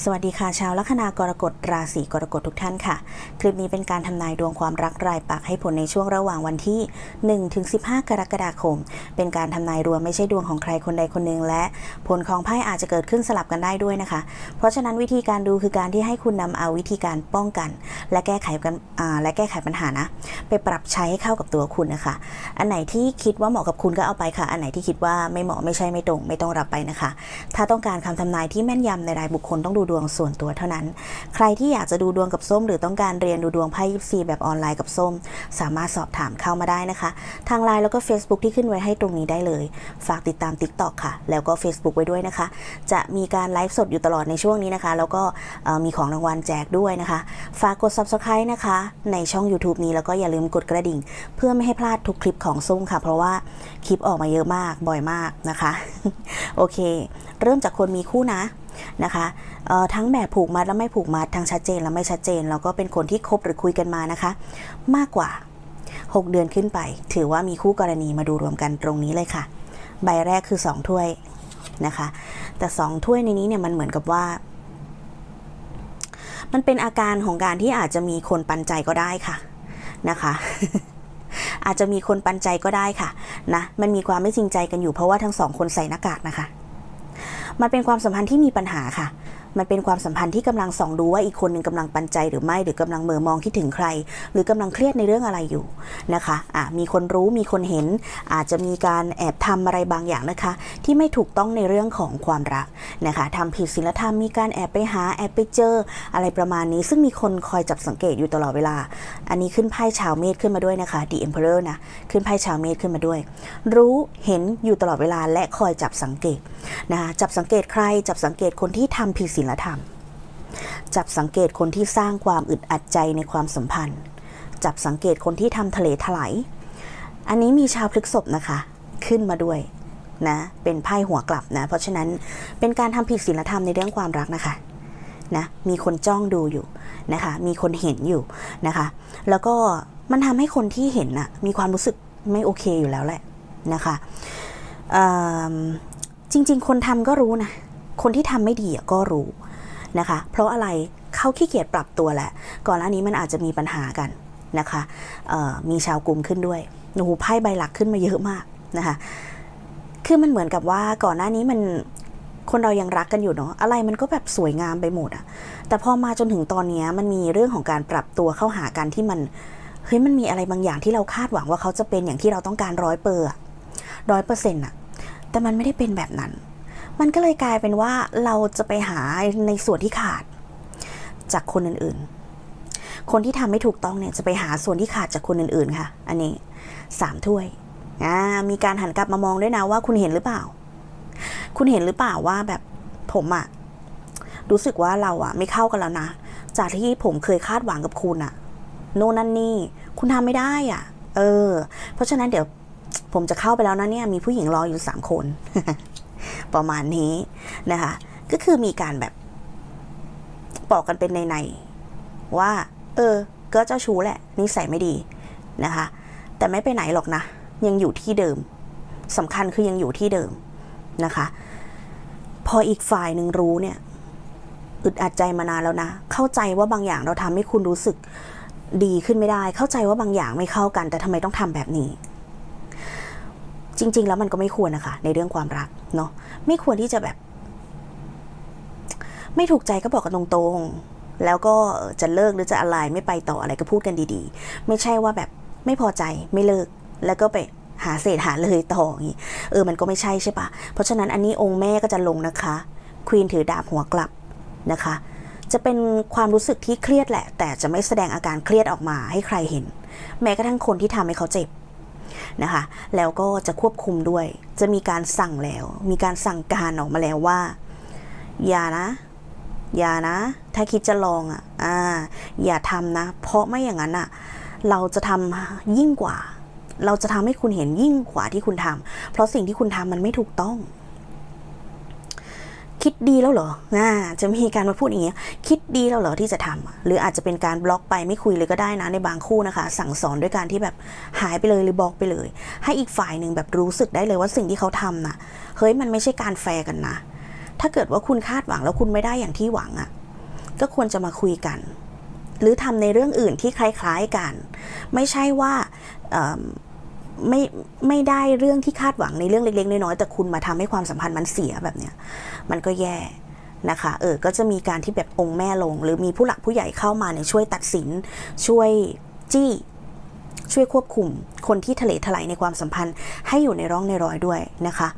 สวัสดีค่ะชาวลัคนากรกฎราศีกรกฎทุกท่านค่ะ คลิปนี้เป็นการทำนายดวงความรักรายปักให้ผลในช่วงระหว่างวันที่1ถึง15 กรกฎาคม เป็นการทำนายรวมไม่ใช่ดวงของใครคนใดคนหนึ่งและ ผลของไพ่อาจจะเกิดขึ้นสลับกันได้ด้วยนะคะ เพราะฉะนั้นวิธีการดูคือการที่ให้คุณนำเอาวิธีการป้องกัน และแก้ไขกันและแก้ไขปัญหานะ ไปปรับใช้ให้เข้ากับตัวคุณนะคะ อันไหนที่คิดว่าเหมาะกับคุณก็เอาไปค่ะ อันไหนที่คิดว่าไม่เหมาะไม่ใช่ไม่ตรง ไม่ต้องรับไปนะคะ ถ้าต้องการคำทำนายที่แม่นยำในรายบุคคลต้องดูดวงส่วนตัวเท่านั้น ใครที่อยากจะดูดวงกับส้ม หรือต้องการเรียนดูดวงไพ่ยิปซีแบบออนไลน์กับส้ม สามารถสอบถามเข้ามาได้นะคะ ทางไลน์แล้วก็ Facebook ที่ขึ้นไว้ให้ตรงนี้ได้เลย ฝากติดตาม TikTok ค่ะ แล้วก็ Facebook ไว้ด้วยนะคะ จะมีการไลฟ์สดอยู่ตลอดในช่วงนี้นะคะ แล้วก็มีของรางวัลแจกด้วยนะคะ ฝากกด Subscribe นะคะ ในช่อง YouTube นี้แล้วก็อย่าลืมกดกระดิ่ง เพื่อไม่ให้พลาดทุกคลิปของส้มค่ะ เพราะว่าคลิปออกมาเยอะมากบ่อยมากนะคะ โอเค เริ่มจากคนมีคู่นะ นะคะทั้งแบบผูกมัดและไม่ผูกมัดทั้งชัดเจนและไม่ชัดเจน แล้วก็เป็นคนที่คบหรือคุยกันมานะคะ มากกว่า 6 เดือนขึ้นไป ถือว่ามีคู่กรณีมาดูรวมกันตรงนี้เลยค่ะ ใบแรกคือ 2 ถ้วยนะคะ แต่ 2 ถ้วยในนี้เนี่ยมันเหมือนกับว่า มันเป็นอาการของการที่อาจจะมีคนปันใจก็ได้ค่ะนะคะอาจจะมีคนปันใจก็ได้ค่ะนะมันมีความไม่จริงใจกันอยู่เพราะว่าทั้งสองคนใส่หน้ากากนะคะ มันเป็นความสัมพันธ์ที่มีปัญหาค่ะ มันเป็นความสัมพันธ์ที่กำลังส่องดูว่าอีกคนหนึ่งกำลังปันใจหรือไม่หรือกำลังเหมอมองคิดถึงใคร หรือกำลังเครียดในเรื่องอะไรอยู่นะคะอะมีคนรู้มีคนเห็น อาจจะมีการแอบทำอะไรบางอย่างนะคะ ที่ไม่ถูกต้องในเรื่องของความรักนะคะทำผิดศีลธรรมมีการแอบไปหาแอบไปเจออะไรประมาณนี้ ซึ่งมีคนคอยจับสังเกตอยู่ตลอดเวลา อันนี้ขึ้นไพ่ชาวเมษขึ้นมาด้วยนะคะ The Emperor นะขึ้นไพ่ชาวเมษขึ้นมาด้วย รู้เห็นอยู่ตลอดเวลาและคอยจับสังเกต นะจับสังเกตใคร จับสังเกตคนที่ทำผิดศีลธรรม จับสังเกตคนที่สร้างความอึดอัดใจในความสัมพันธ์ จับสังเกตคนที่ทำทะเลถลายอันนี้มีชาวพฤกษภนะคะ ขึ้นมาด้วยนะเป็นไพ่หัวกลับนะ เพราะฉะนั้นเป็นการทำผิดศีลธรรมในเรื่องความรักนะคะนะมีคนจ้องดูอยู่นะคะ มีคนเห็นอยู่นะคะ แล้วก็มันทำให้คนที่เห็นน่ะมีความรู้สึกไม่โอเคอยู่แล้วแหละนะคะเอิ่ม จริง ๆ คนทำก็รู้นะ คนที่ทำไม่ดีก็รู้นะคะ เพราะอะไรเขาขี้เกียจปรับตัวแหละ ก่อนหน้านี้มันอาจจะมีปัญหากันนะคะมีชาวกลุ่มขึ้นด้วยโอ้โหไพ่ใบหลักขึ้นมาเยอะมากนะคะ คือมันเหมือนกับว่าก่อนหน้านี้มันคนเรายังรักกันอยู่เนาะอะไรมันก็แบบสวยงามไปหมดอะแต่พอมาจนถึงตอนนี้มันมีเรื่องของการปรับตัวเข้าหากันที่มันเฮ้ยมันมีอะไรบางอย่างที่เราคาดหวังว่าเขาจะเป็นอย่างที่เราต้องการร้อยเปอร์ร้อยเปอร์เซ็นต์อะ แต่มันไม่ได้เป็นแบบนั้น มันก็เลยกลายเป็นว่าเราจะไปหาในส่วนที่ขาดจากคนอื่นๆ คนที่ทำไม่ถูกต้องเนี่ยจะไปหาส่วนที่ขาดจากคนอื่นๆค่ะ อันนี้สามถ้วยอ่ามีการหันกลับมามองด้วยนะว่าคุณเห็นหรือเปล่า คุณเห็นหรือเปล่าว่าแบบผมอะรู้สึกว่าเราอะไม่เข้ากันแล้วนะ จากที่ผมเคยคาดหวังกับคุณอะโน่นนั่นนี่ คุณทำไม่ได้อะเออ เพราะฉะนั้นเดี๋ยว ผมจะเข้าไปแล้วนะเนี่ยมีผู้หญิงรออยู่สามคน ประมาณนี้นะคะ ก็คือมีการแบบบอกกันเป็นในๆว่า เออ ก็เจ้าชู้แหละนิสัยไม่ดีนะคะ แต่ไม่ไปไหนหรอกนะ ยังอยู่ที่เดิมสำคัญคือยังอยู่ที่เดิมนะคะ พออีกฝ่ายหนึ่งรู้เนี่ยอึดอัดใจมานานแล้วนะ เข้าใจว่าบางอย่างเราทำให้คุณรู้สึกดีขึ้นไม่ได้ เข้าใจว่าบางอย่างไม่เข้ากัน แต่ทำไมต้องทำแบบนี้ จริง ๆ แล้วมันก็ไม่ควรนะคะ ในเรื่องความรักเนาะไม่ควรที่จะแบบ ไม่ถูกใจก็บอกกันตรงๆ แล้วก็จะเลิกหรือจะอะไรไม่ไปต่ออะไรก็พูดกันดีๆ ไม่ใช่ว่าแบบไม่พอใจไม่เลิกแล้วก็ไปหาเศษหาเลยต่ออย่างนี้เออมันก็ไม่ใช่ใช่ปะเพราะฉะนั้นอันนี้องค์แม่ก็จะลงนะคะควีนถือดาบหัวกลับนะคะ จะเป็นความรู้สึกที่เครียดแหละ แต่จะไม่แสดงอาการเครียดออกมาให้ใครเห็น แม้กระทั่งคนที่ทำให้เขาเจ็บ นะคะ แล้วก็จะควบคุมด้วย จะมีการสั่งแล้ว มีการสั่งการออกมาแล้วว่า อย่านะ อย่านะ ถ้าคิดจะลองอะอ่าอย่าทำนะ เพราะไม่อย่างนั้นอะ เราจะทำยิ่งกว่า เราจะทำให้คุณเห็นยิ่งกว่าที่คุณทำเพราะสิ่งที่คุณทำมันไม่ถูกต้อง คิดดีแล้วเหรออ่าจะมีการมาพูดอย่างเงี้ย คิดดีแล้วเหรอที่จะทำอะหรืออาจจะเป็นการบล็อกไปไม่คุยเลยก็ได้นะในบางคู่นะคะ สั่งสอนด้วยการที่แบบหายไปเลยหรือบล็อกไปเลย ให้อีกฝ่ายหนึ่งแบบรู้สึกได้เลยว่าสิ่งที่เขาทำน่ะ เฮ้ยมันไม่ใช่การแฟร์กันนะ ถ้าเกิดว่าคุณคาดหวังแล้วคุณไม่ได้อย่างที่หวังอะ่ะ ก็ควรจะมาคุยกัน หรือทำในเรื่องอื่นที่คล้าย ๆกัน ไม่ใช่ว่า ไม่ไม่ได้เรื่องที่คาดหวังในเรื่องเล็ก ๆ น้อยๆแต่คุณมาทำให้ความสัมพันธ์มันเสียแบบเนี้ยมันก็แย่นะคะเออก็จะมีการที่แบบองค์แม่ลง หรือมีผู้หลักผู้ใหญ่เข้ามาเนี่ยช่วยตัดสินช่วยจี้ช่วยควบคุมคนที่ทะเลถลายในความสัมพันธ์ให้อยู่ในร่องในรอยด้วยนะคะ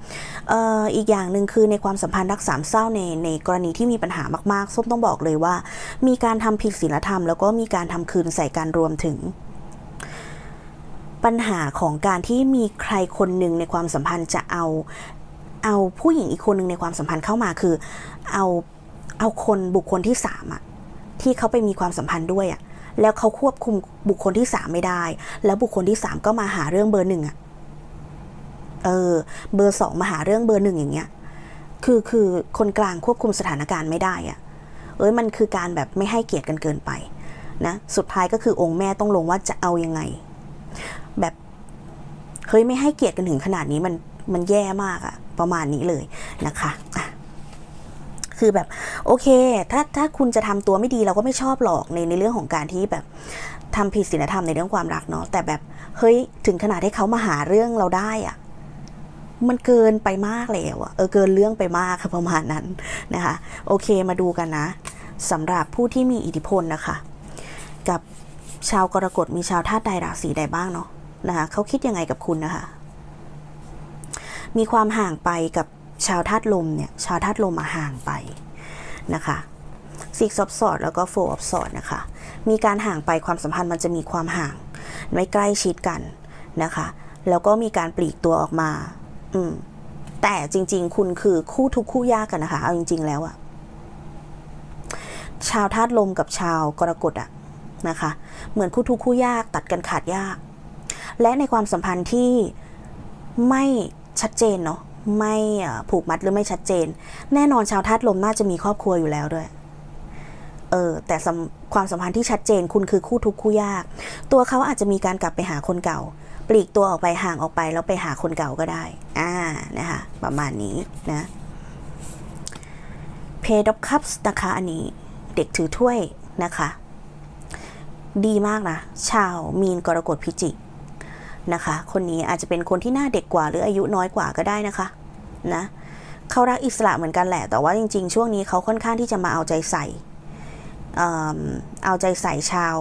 เอ่ออีกอย่างหนึ่งคือในความสัมพันธ์รักสามเศร้าในในกรณีที่มีปัญหามากๆส้มต้องบอกเลยว่า มีการทำผิดศีลธรรม แล้วก็มีการทำคืนใส่การรวมถึง ปัญหาของการที่มีใครคนหนึ่งในความสัมพันธ์จะเอาเอาผู้หญิงอีกคนหนึ่งในความสัมพันธ์เข้ามาคือ เอาเอาคนบุคคลที่สามอะที่เขาไปมีความสัมพันธ์ด้วยอะแล้วเขาควบคุมบุคคลที่สามไม่ได้ แล้วบุคคลที่สามก็มาหาเรื่องเบอร์หนึ่งอะเออ เบอร์สองมาหาเรื่องเบอร์หนึ่งอย่างเงี้ย คือคือคนกลางควบคุมสถานการณ์ไม่ได้อะเอ้ยมันคือการแบบไม่ให้เกียรติกันเกินไปนะ สุดท้ายก็คือองค์แม่ต้องลงว่าจะเอายังไง แบบเฮ้ยไม่ให้เกียรติกันถึงขนาดนี้มันมันแย่มากอะประมาณนี้เลยนะคะคือแบบโอเค ถ้าถ้าคุณจะทำตัวไม่ดีเราก็ไม่ชอบหรอกในในเรื่องของการที่แบบทำผิดศีลธรรมในเรื่องความรักเนาะแต่แบบเฮ้ยถึงขนาดให้เขามาหาเรื่องเราได้อะมันเกินไปมากแล้วอะเออเกินเรื่องไปมากค่ะประมาณนั้นนะคะโอเคมาดูกันนะสำหรับผู้ที่มีอิทธิพลนะคะ กับชาวกรกฎมีชาวธาตุใดราศีใดบ้างเนาะ นะคะเขาคิดยังไงกับคุณนะคะ มีความห่างไปกับชาวธาตุลมเนี่ย ชาวธาตุลมมาห่างไปนะคะซิกซอบสอดแล้วก็โฟออฟสอดนะคะ มีการห่างไปความสัมพันธ์มันจะมีความห่าง ไม่ใกล้ชิดกันนะคะ แล้วก็มีการปลีกตัวออกมา อืม แต่จริง ๆ คุณคือคู่ทุกคู่ยากกันนะคะ เอาจริง ๆ แล้วอะชาวธาตุลมกับชาวกรกฎอะนะคะ เหมือนคู่ทุกคู่ยากตัดกันขาดยาก และในความสัมพันธ์ที่ไม่ชัดเจนเนาะไม่ผูกมัดหรือไม่ชัดเจน แน่นอนชาวธาตุลมน่าจะมีครอบครัวอยู่แล้วด้วยเออแต่ความสัมพันธ์ที่ชัดเจนคุณคือคู่ทุกข์คู่ยาก ตัวเขาอาจจะมีการกลับไปหาคนเก่า ปลีกตัวออกไปห่างออกไปแล้วไปหาคนเก่าก็ได้ อ่านะคะประมาณนี้นะเพด of cups นะคะอันนี้เด็กถือถ้วยนะคะ ดีมากนะ ชาวมีนกรกฎพิจิก นะคะ คนนี้อาจจะเป็นคนที่หน้าเด็กกว่า หรืออายุน้อยกว่าก็ได้นะคะนะเขารักอิสระเหมือนกันแหละ แต่ว่าจริง ๆ ช่วงนี้เขาค่อนข้างที่จะมาเอาใจใส่เอาใจใส่ชาว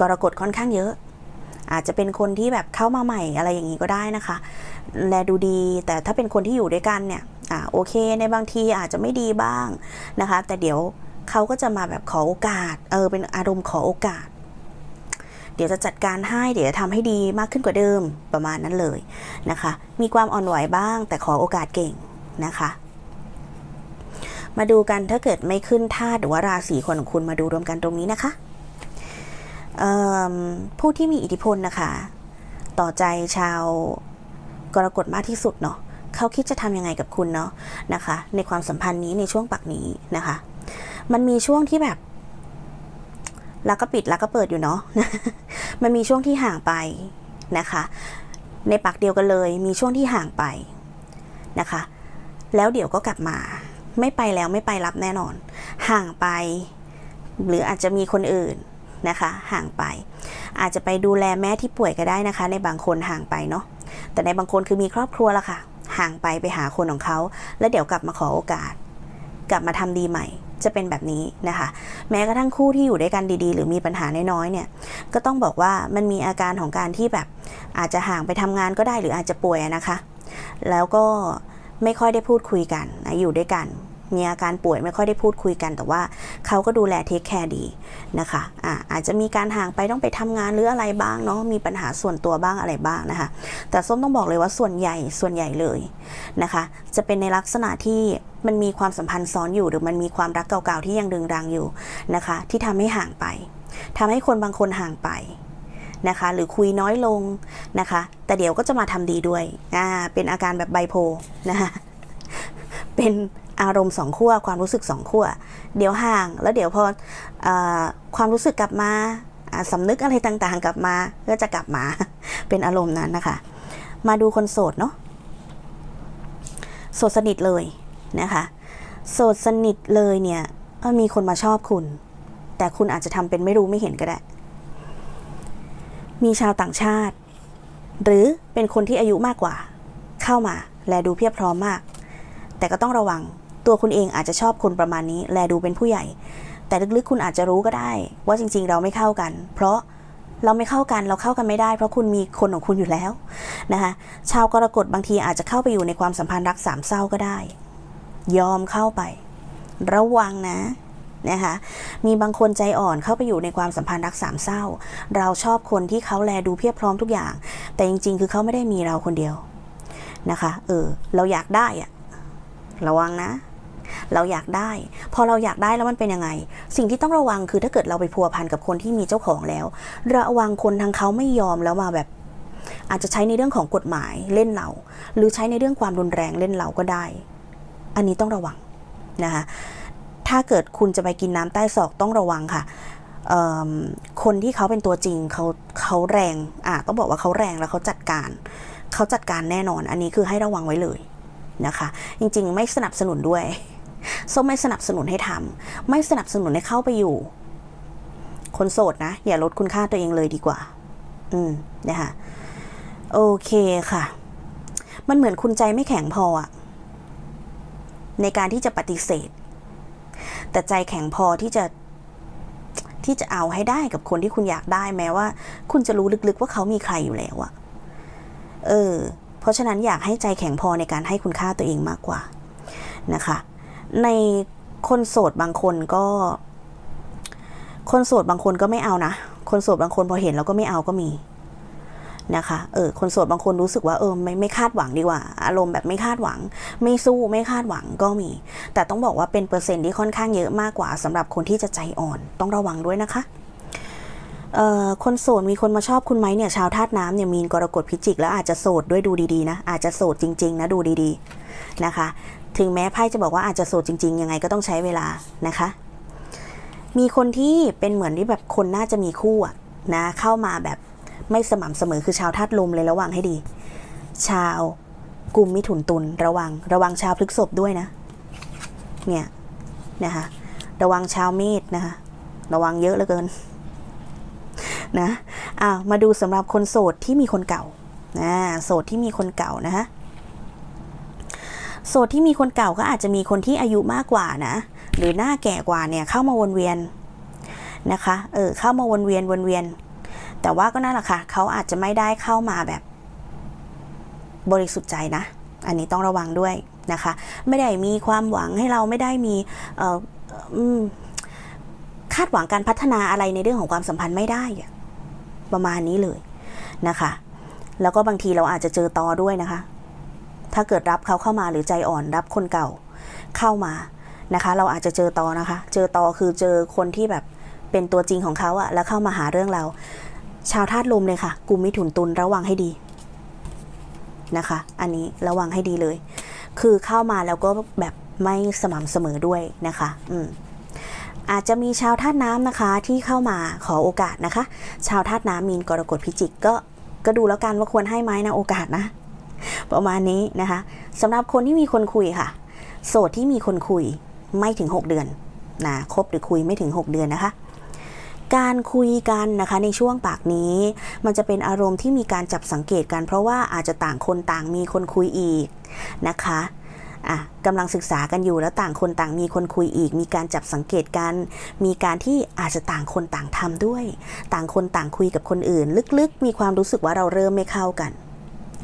กรกฎค่อนข้างเยอะ อาจจะเป็นคนที่แบบเข้ามาใหม่อะไรอย่างนี้ก็ได้นะคะ แลดูดี แต่ถ้าเป็นคนที่อยู่ด้วยกันเนี่ยอ่าโอเค ในบางทีอาจจะไม่ดีบ้างนะคะ แต่เดี๋ยวเขาก็จะมาแบบขอโอกาส เออ เป็นอารมณ์ขอโอกาส ดี๋ยวจะจัดการให้ เดี๋ยวจะทำให้ดีมากขึ้นกว่าเดิมประมาณนั้นเลยนะคะ มีความอ่อนไหวบ้าง แต่ขอโอกาสเก่งนะคะ มาดูกันถ้าเกิดไม่ขึ้นธาตุหรือว่าราศีคนของคุณมาดูรวมกันตรงนี้นะคะผู้ที่มีอิทธิพลนะคะ ต่อใจชาวกรกฎมากที่สุดเนาะเขาคิดจะทำยังไงกับคุณเนาะนะคะ ในความสัมพันธ์นี้ในช่วงปักนี้นะคะ มันมีช่วงที่แบบ แล้วก็ปิดแล้วก็เปิดอยู่เนาะมันมีช่วงที่ห่างไปนะคะ ในปักเดียวกันเลยมีช่วงที่ห่างไปนะคะ แล้วเดี๋ยวก็กลับมา ไม่ไปแล้วไม่ไปรับแน่นอน ห่างไป หรืออาจจะมีคนอื่นนะคะ ห่างไป อาจจะไปดูแลแม่ที่ป่วยก็ได้นะคะ ในบางคนห่างไปเนาะแต่ในบางคนคือมีครอบครัวละค่ะ ห่างไปไปหาคนของเขา แล้วเดี๋ยวกลับมาขอโอกาส กลับมาทำดีใหม่ จะเป็นแบบนี้นะคะ แม้กระทั่งคู่ที่อยู่ด้วยกันดีๆ หรือมีปัญหาน้อยๆเนี่ยก็ต้องบอกว่ามันมีอาการของการที่แบบอาจจะห่างไปทำงานก็ได้หรืออาจจะป่วยนะคะ แล้วก็ไม่ค่อยได้พูดคุยกันนะอยู่ด้วยกัน มีอาการป่วยไม่ค่อยได้พูดคุยกัน แต่ว่า เขาก็ดูแลเทคแคร์ดีนะคะอ่าอาจจะมีการห่างไปต้องไปทำงานหรืออะไรบ้างเนาะมีปัญหาส่วนตัวบ้างอะไรบ้างนะคะ แต่ส้มต้องบอกเลยว่าส่วนใหญ่ส่วนใหญ่เลยนะคะ จะเป็นในลักษณะที่มันมีความสัมพันธ์ซ้อนอยู่หรือมันมีความรักเก่าๆที่ยังดึงรังอยู่นะคะ ที่ทำให้ห่างไปทำให้คนบางคนห่างไปนะคะ หรือคุยน้อยลงนะคะ แต่เดี๋ยวก็จะมาทำดีด้วยอ่าเป็นอาการแบบไบโพลนะคะเป็น อารมณ์สองขั้วความรู้สึกสองขั้วเดี๋ยวห่าง แล้วเดี๋ยวพออความรู้สึกกลับมาสำนึกอะไรต่างๆ กลับมาก็จะกลับมาเป็นอารมณ์นั้นนะคะ มาดูคนโสดเนาะโสดสนิทเลยนะคะโสดสนิทเลยเนี่ยมีคนมาชอบคุณ แต่คุณอาจจะทำเป็นไม่รู้ไม่เห็นก็ได้ มีชาวต่างชาติ หรือเป็นคนที่อายุมากกว่า เข้ามา แลดูเพียบพร้อมมาก แต่ก็ต้องระวัง ตัวคุณเองอาจจะชอบคนประมาณนี้ แลดูเป็นผู้ใหญ่ แต่ลึกๆคุณอาจจะรู้ก็ได้ ว่าจริง ๆ เราไม่เข้ากัน เพราะเราไม่เข้ากันเราเข้ากันไม่ได้ เพราะคุณมีคนของคุณอยู่แล้วนะคะชาวกรกฎบางทีอาจจะเข้าไปอยู่ในความสัมพันธ์รักสามเศร้าก็ได้ ยอมเข้าไป ระวังนะนะคะมีบางคนใจอ่อนเข้าไปอยู่ในความสัมพันธ์รักสามเศร้า เราชอบคนที่เขาแลดูเพียบพร้อมทุกอย่าง แต่จริง ๆ คือเขาไม่ได้มีเราคนเดียวนะคะ เออ เราอยากได้อะระวังนะ เราอยากได้ พอเราอยากได้แล้วมันเป็นยังไง สิ่งที่ต้องระวังคือถ้าเกิดเราไปพัวพันกับคนที่มีเจ้าของแล้ว ระวังคนทางเขาไม่ยอมแล้วมาแบบอาจจะใช้ในเรื่องของกฎหมายเล่นเรา หรือใช้ในเรื่องความรุนแรงเล่นเราก็ได้ อันนี้ต้องระวังนะคะถ้าเกิดคุณจะไปกินน้ำใต้ศอกต้องระวังค่ะคนที่เขาเป็นตัวจริงเขาเขาแรงอะต้องบอกว่าเขาแรงแล้วเขาจัดการ เขาจัดการแน่นอน อันนี้คือให้ระวังไว้เลยนะคะ จริงๆ ไม่สนับสนุนด้วย ส้มไม่สนับสนุนให้ทำไม่สนับสนุนให้เข้าไปอยู่ คนโสดนะ อย่าลดคุณค่าตัวเองเลยดีกว่า อืมนะคะโอเคค่ะ มันเหมือนคุณใจไม่แข็งพออะในการที่จะปฏิเสธ แต่ใจแข็งพอที่จะที่จะเอาให้ได้กับคนที่คุณอยากได้แม้ว่า คุณจะรู้ลึกๆว่าเขามีใครอยู่แล้วอะเออ เพราะฉะนั้นอยากให้ใจแข็งพอในการให้คุณค่าตัวเองมากกว่านะคะ ในคนโสดบางคนก็ คนโสดบางคนก็ไม่เอานะ คนโสดบางคนพอเห็นแล้วก็ไม่เอาก็มีนะคะ เออ คนโสดบางคนรู้สึกว่าเออไม่ไม่คาดหวังดีกว่า อารมณ์แบบไม่คาดหวัง ไม่สู้ไม่คาดหวังก็มี แต่ต้องบอกว่าเป็นเปอร์เซ็นต์ที่ค่อนข้างเยอะมากกว่าสำหรับคนที่จะใจอ่อน ต้องระวังด้วยนะคะเอ่อคนโสดมีคนมาชอบคุณไหมเนี่ยชาวธาตุน้ำเนี่ยมีนกรกฎพิจิก แล้วอาจจะโสดด้วยดูดีๆนะอาจจะโสดจริง ๆ นะดูดีๆนะคะ ถึงแม้ไพ่จะบอกว่าอาจจะโสดจริง ๆ ยังไงก็ต้องใช้เวลานะคะ มีคนที่เป็นเหมือนที่แบบคนน่าจะมีคู่อะนะเข้ามาแบบไม่สม่ำเสมอคือชาวธาตุลมเลยระวังให้ดี ชาวกุมมิถุนตุลระวัง ระวังชาวพฤกษภด้วยนะ เนี่ยนะคะระวังชาวเมษนะคะ ระวังเยอะเหลือเกินนะอ่ามาดูสำหรับคนโสดที่มีคนเก่านะโสดที่มีคนเก่านะคะ โสดที่มีคนเก่าก็อาจจะมีคนที่อายุมากกว่านะ หรือหน้าแก่กว่าเนี่ยเข้ามาวนเวียนนะคะ เออเข้ามาวนเวียนวนเวียน แต่ว่าก็นั่นแหละค่ะเขาอาจจะไม่ได้เข้ามาแบบ บริสุทธิ์ใจนะ อันนี้ต้องระวังด้วยนะคะ ไม่ได้มีความหวังให้เราไม่ได้มีเออคาดหวังการพัฒนาอะไรในเรื่องของความสัมพันธ์ไม่ได้ประมาณนี้เลยนะคะ แล้วก็บางทีเราอาจจะเจอตอด้วยนะคะ ถ้าเกิดรับเขาเข้ามาหรือใจอ่อนรับคนเก่าเข้ามานะคะ เราอาจจะเจอตอนะคะ เจอตอคือเจอคนที่แบบเป็นตัวจริงของเขาอะแล้วเข้ามาหาเรื่องเรา ชาวธาตุลมเลยค่ะกลุ่มมิถุนตุลระวังให้ดีนะคะ อันนี้ระวังให้ดีเลย คือเข้ามาแล้วก็แบบไม่สม่ำเสมอด้วยนะคะ อืมอาจจะมีชาวธาตุน้ำนะคะที่เข้ามาขอโอกาสนะคะ ชาวธาตุน้ำมีนกรกฎพิจิกก็ก็ดูแล้วกันว่าควรให้ไหมนะโอกาสนะ ประมาณนี้นะคะสำหรับคนที่มีคนคุยค่ะ โสดที่มีคนคุยไม่ถึง 6 เดือนนะคบหรือคุยไม่ถึง 6 เดือนนะคะ การคุยกันนะคะในช่วงปากนี้ มันจะเป็นอารมณ์ที่มีการจับสังเกตกันเพราะว่าอาจจะต่างคนต่างมีคนคุยอีกนะคะอะกำลังศึกษากันอยู่แล้วต่างคนต่างมีคนคุยอีก มีการจับสังเกตกัน มีการที่อาจจะต่างคนต่างทำด้วย ต่างคนต่างคุยกับคนอื่น ลึกๆ มีความรู้สึกว่าเราเริ่มไม่เข้ากัน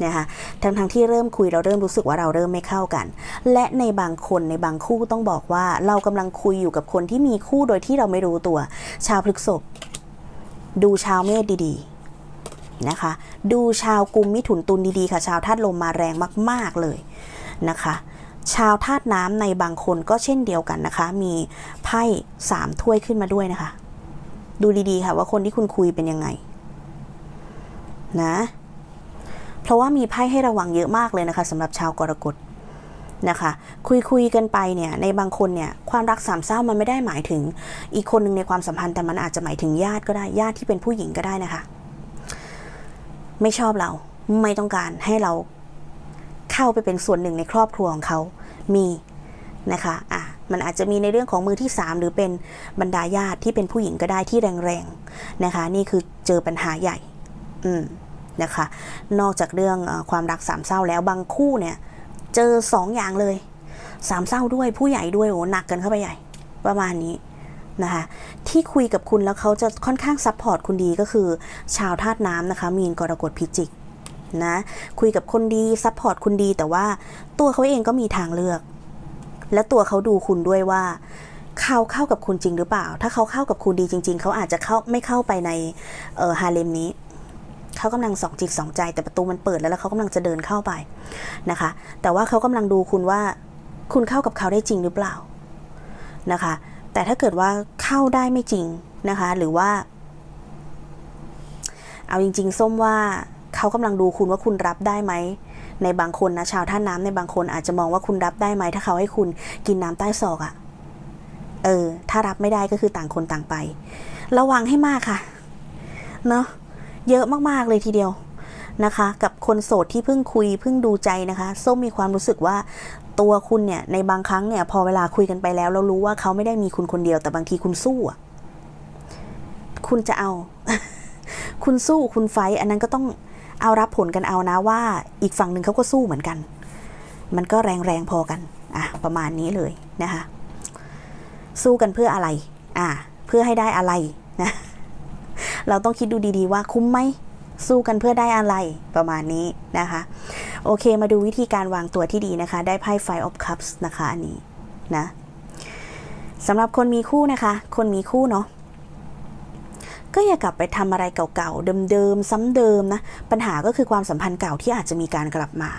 นะคะทั้งทงๆที่เริ่มคุยเราเริ่มรู้สึกว่าเราเริ่มไม่เข้ากัน และในบางคนในบางคู่ต้องบอกว่าเรากำลังคุยอยู่กับคนที่มีคู่โดยที่เราไม่รู้ตัว ชาวพฤกษภดูชาวเมษดีๆนะคะ ดูชาวกุมมิถุนตุลดีๆค่ะ ชาวธาตุลมมาแรงมาก ๆเลยนะคะ ชาวธาตุน้ำในบางคนก็เช่นเดียวกันนะคะ มีไพ่สามถ้วยขึ้นมาด้วยนะคะ ดูดีๆค่ะว่าคนที่คุณคุยเป็นยังไง นะ เพราะว่ามีไพ่ให้ระวังเยอะมากเลยนะคะสำหรับชาวกรกฎนะคะ คุยคุยกันไปเนี่ยในบางคนเนี่ยความรักสามเศร้ามันไม่ได้หมายถึง อีกคนหนึ่งในความสัมพันธ์แต่มันอาจจะหมายถึงญาติก็ได้ญาติที่เป็นผู้หญิงก็ได้นะคะ ไม่ชอบเราไม่ต้องการให้เราเข้าไปเป็นส่วนหนึ่งในครอบครัวของเขามีนะคะอะมันอาจจะมีในเรื่องของมือที่ 3 หรือเป็นบรรดาญาติที่เป็นผู้หญิงก็ได้ที่แรงๆนะคะ นี่คือเจอปัญหาใหญ่ อืม นะคะ นอกจากเรื่องความรักสามเศร้าแล้วบางคู่เนี่ยเจอสองอย่างเลยสามเศร้าด้วยผู้ใหญ่ด้วยโอ้หนักกันเข้าไปใหญ่ประมาณนี้นะคะที่คุยกับคุณแล้วเขาจะค่อนข้างซัพพอร์ตคุณดีก็คือ ชาวธาตุน้ำนะคะมีนกรกฎพิจิกนะคุยกับคนดีซัพพอร์ตคุณดี แต่ว่าตัวเขาเองก็มีทางเลือก และตัวเขาดูคุณด้วยว่า เขาเข้ากับคุณจริงหรือเปล่า ถ้าเขาเข้ากับคุณดีจริง ๆ เขาอาจจะเข้าไม่เข้าไปในเออฮาเลมนี้ เขากำลังสองจิตสองใจ แต่ประตูมันเปิดแล้วแล้วเขากำลังจะเดินเข้าไปนะคะ แต่ว่าเขากำลังดูคุณว่าคุณเข้ากับเขาได้จริงหรือเปล่านะคะ แต่ถ้าเกิดว่าเข้าได้ไม่จริงนะคะ หรือว่า เอาจริง ๆ ส้มว่าเขากำลังดูคุณว่าคุณรับได้ไหมในบางคนนะชาวท่าน้ำในบางคนอาจจะมองว่าคุณรับได้ไหมถ้าเขาให้คุณกินน้ำใต้ศอกอะ่ะเออ ถ้ารับไม่ได้ก็คือต่างคนต่างไป ระวังให้มากค่ะ เนาะ เยอะมากๆเลยทีเดียวนะคะ กับคนโสดที่เพิ่งคุยเพิ่งดูใจนะคะส้มมีความรู้สึกว่าตัวคุณเนี่ยในบางครั้งเนี่ยพอเวลาคุยกันไปแล้วเรารู้ว่าเขาไม่ได้มีคุณคนเดียวแต่บางทีคุณสู้อะคุณจะเอา คุณสู้คุณไฟอันนั้นก็ต้องเอารับผลกันเอานะว่า อีกฝั่งหนึ่งเขาก็สู้เหมือนกัน มันก็แรงแรงๆพอกันอะประมาณนี้เลยนะคะสู้กันเพื่ออะไร อะเพื่อให้ได้อะไรนะ เราต้องคิดดูดีๆว่าคุ้มไหมสู้กันเพื่อได้อะไรประมาณนี้นะคะ โอเคมาดูวิธีการวางตัวที่ดีนะคะ ได้ไพ่ Five of Cups นะคะอันนี้นะสำหรับคนมีคู่นะคะ คนมีคู่เนาะก็อย่ากลับไปทำอะไรเก่าๆ เดิมๆ ซ้ำเดิมนะ ปัญหาก็คือความสัมพันธ์เก่าที่อาจจะมีการกลับมา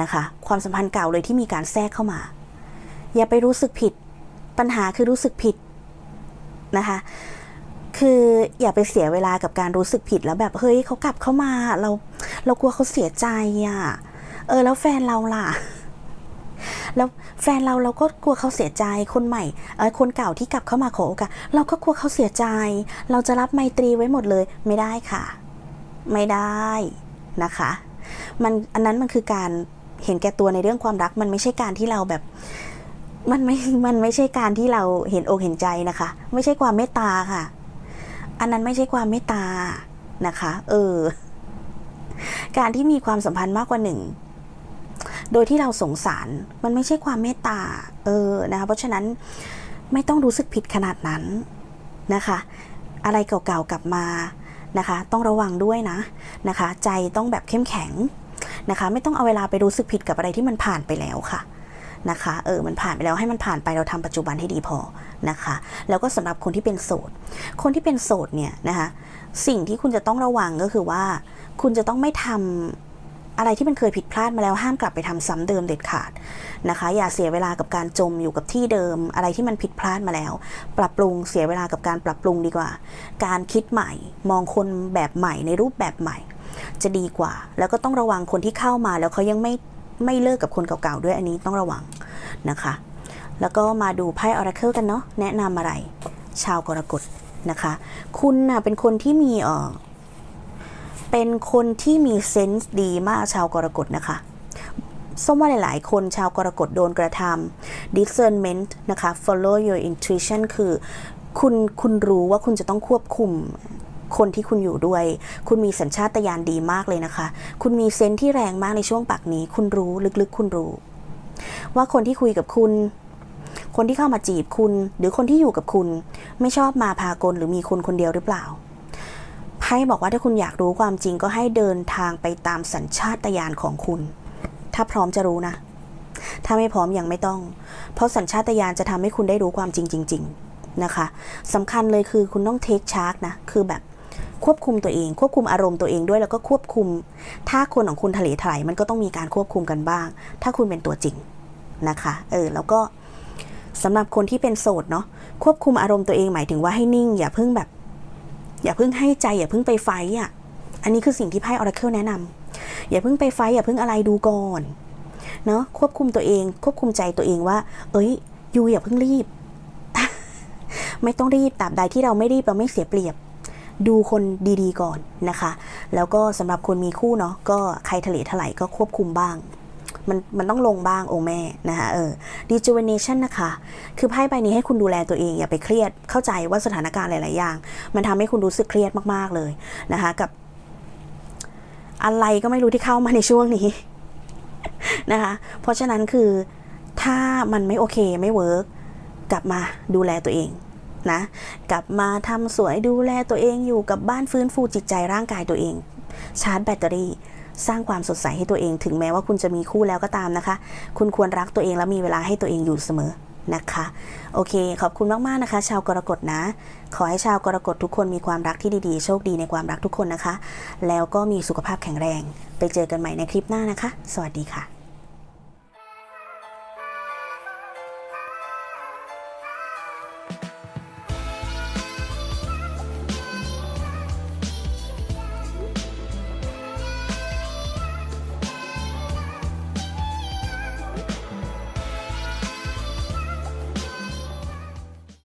นะคะ ความสัมพันธ์เก่าเลยที่มีการแทรกเข้ามา อย่าไปรู้สึกผิด ปัญหาคือรู้สึกผิดนะคะ คืออย่าไปเสียเวลากับการรู้สึกผิดแล้วแบบเฮ้ยเขากลับเข้ามาเรา เรากลัวเขาเสียใจอะ เออ แล้วแฟนเราล่ะ แล้วแฟนเราเราก็กลัวเขาเสียใจคนใหม่เออคนเก่าที่กลับเข้ามาขอโอกาสเราก็กลัวเขาเสียใจ เราจะรับไมตรีไว้หมดเลยไม่ได้ค่ะ ไม่ได้นะคะ มันอันนั้นมันคือการเห็นแก่ตัวในเรื่องความรักมันไม่ใช่การที่เราแบบมันไม่ มันไม่ใช่การที่เราเห็นอกเห็นใจนะคะ ไม่ใช่ความเมตตาค่ะ อันนั้นไม่ใช่ความเมตตานะคะ เออ การที่มีความสัมพันธ์มากกว่าหนึ่งโดยที่เราสงสารมันไม่ใช่ความเมตตา เออนะคะเพราะฉะนั้นไม่ต้องรู้สึกผิดขนาดนั้นนะคะ อะไรเก่าๆกลับมานะคะ ต้องระวังด้วยนะนะคะ ใจต้องแบบเข้มแข็งนะคะ ไม่ต้องเอาเวลาไปรู้สึกผิดกับอะไรที่มันผ่านไปแล้วค่ะ นะคะเออมันผ่านไปแล้วให้มันผ่านไปเราทำปัจจุบันให้ดีพอนะคะ แล้วก็สำหรับคนที่เป็นโสด คนที่เป็นโสดเนี่ยนะคะสิ่งที่คุณจะต้องระวังก็คือว่า คุณจะต้องไม่ทำอะไรที่มันเคยผิดพลาดมาแล้วห้ามกลับไปทำซ้ำเดิมเด็ดขาดนะคะ อย่าเสียเวลากับการจมอยู่กับที่เดิม อะไรที่มันผิดพลาดมาแล้ว ปรับปรุงเสียเวลากับการปรับปรุงดีกว่า การคิดใหม่มองคนแบบใหม่ในรูปแบบใหม่ จะดีกว่า แล้วก็ต้องระวังคนที่เข้ามาแล้วเขายังไม่ ไม่เลิกกับคนเก่าๆด้วยอันนี้ต้องระวังนะคะ แล้วก็มาดูไพ่ Oracle กันเนาะแนะนำอะไร ชาวกรกฎนะคะ คุณน่ะเป็นคนที่มีเออเป็นคนที่มีเซนส์ดีมากชาวกรกฎนะคะส้มว่าหลาย ๆ คนชาวกรกฎโดนกระทำ discernment นะคะ follow your intuition คือ คุณคุณรู้ว่าคุณจะต้องควบคุม คนที่คุณอยู่ด้วย คุณมีสัญชาตญาณดีมากเลยนะคะ คุณมีเซนที่แรงมากในช่วงปักนี้ คุณรู้ลึกๆ คุณรู้ ว่าคนที่คุยกับคุณ คนที่เข้ามาจีบคุณ หรือคนที่อยู่กับคุณ ไม่ชอบมาพากลหรือมีคนคนเดียวหรือเปล่าไพ่บอกว่าถ้าคุณอยากรู้ความจริงก็ให้เดินทางไปตามสัญชาตญาณของคุณ ถ้าพร้อมจะรู้นะ ถ้าไม่พร้อมยังไม่ต้อง เพราะสัญชาตญาณจะทำให้คุณได้รู้ความจริงจริง ๆนะคะสำคัญเลยคือคุณต้องเทคชาร์กนะ คือแบบ ควบคุมตัวเอง ควบคุมอารมณ์ตัวเองด้วยแล้วก็ควบคุม ถ้าคนของคุณทะเลถลายมันก็ต้องมีการควบคุมกันบ้าง ถ้าคุณเป็นตัวจริงนะคะเออแล้วก็สำหรับคนที่เป็นโสดเนาะควบคุมอารมณ์ตัวเองหมายถึงว่าให้นิ่ง อย่าเพิ่งแบบ อย่าเพิ่งให้ใจ อย่าเพิ่งไปไฟอะอันนี้คือสิ่งที่ไพ่ Oracle แนะนำอย่าเพิ่งไปไฟอย่าเพิ่งอะไรดูก่อนเนาะควบคุมตัวเอง ควบคุมใจตัวเองว่า เอ้ยยูอย่าเพิ่งรีบ ไม่ต้องรีบตราบใดที่เราไม่รีบเราไม่เสียเปรียบ ดูคนดีๆก่อนนะคะ แล้วก็สำหรับคนมีคู่เนาะก็ใครทะเลถลายก็ควบคุมบ้างมันมันต้องลงบ้างองแม่นะคะเออ rejuvenation นะคะ คือไพ่ใบนี้ให้คุณดูแลตัวเองอย่าไปเครียดเข้าใจว่าสถานการณ์หลาย ๆ อย่าง มันทำให้คุณรู้สึกเครียดมาก ๆ เลยนะคะ กับ อะไรก็ไม่รู้ที่เข้ามาในช่วงนี้นะคะ เพราะฉะนั้นคือถ้ามันไม่โอเคไม่เวิร์กกลับมาดูแลตัวเอง นะ กลับมาทำสวยดูแลตัวเองอยู่กับบ้านฟื้นฟูจิตใจร่างกายตัวเอง ชาร์จแบตเตอรี่สร้างความสดใสให้ตัวเองถึงแม้ว่าคุณจะมีคู่แล้วก็ตามนะคะ คุณควรรักตัวเองและมีเวลาให้ตัวเองอยู่เสมอนะคะ โอเค ขอบคุณมาก ๆ นะคะ ชาวกรกฎนะ ขอให้ชาวกรกฎทุกคนมีความรักที่ดีๆ โชคดีในความรักทุกคนนะคะ แล้วก็มีสุขภาพแข็งแรง ไปเจอกันใหม่ในคลิปหน้านะคะ สวัสดีค่ะ